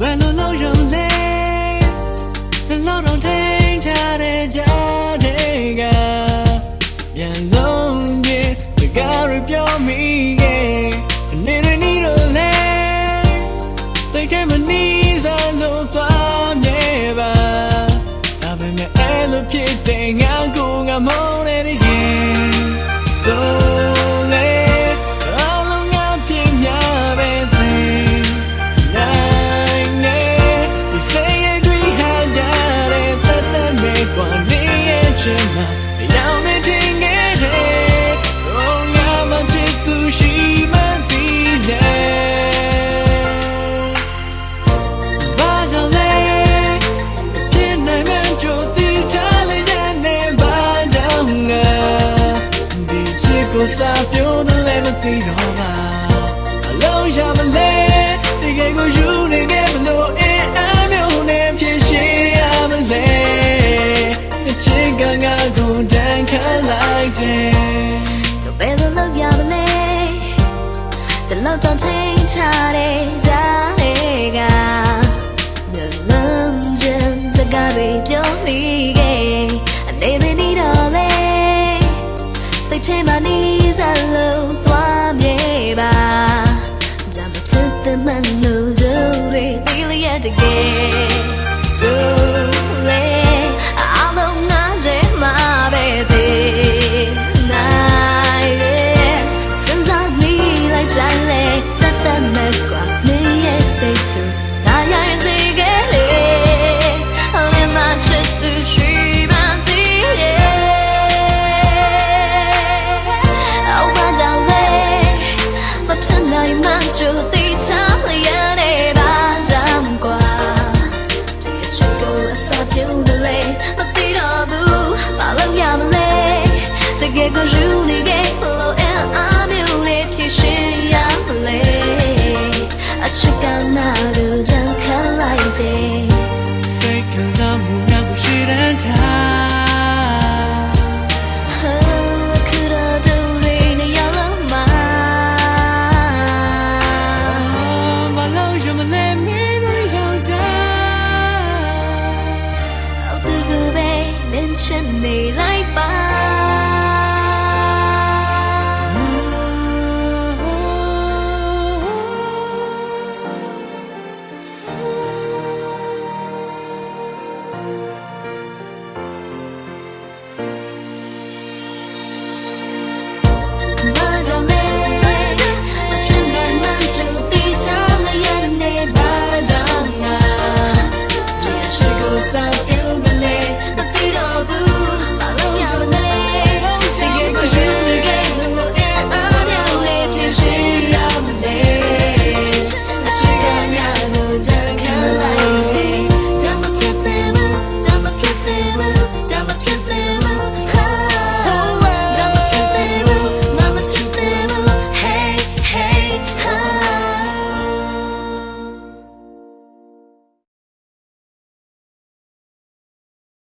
ဘယ်လိုလုပ်ရုံလဲဘယ်လိုတော့ထိန်ထားတဲ့ကြားတဲ့ကမြန်လုံးပြေစကားရပြောမိရဲ့နေရနေတော့လဲစိတ်ထဲမနီးစားလို့သွားမြဲပါဒါပေမဲ့အဲ့လိုဖြစ်တဲ့ငါကိုငါမော day and chima. Young me ting it, oh, I'm a chiku, she might be there. But I'll let it, I'm a jyoti, darling, and never down. ဒီချစ်ကိုစာပြောတယ်လည်းမသိတော့ ဒီလောက်တောင်ထိန်ထားတဲ့ဇာတွေကမျက်လုံးချင်းစကားတွေပြောမိ ကရူနေကေလိုအန်အာမျိုးနဲ့ဖြစ်ရှင်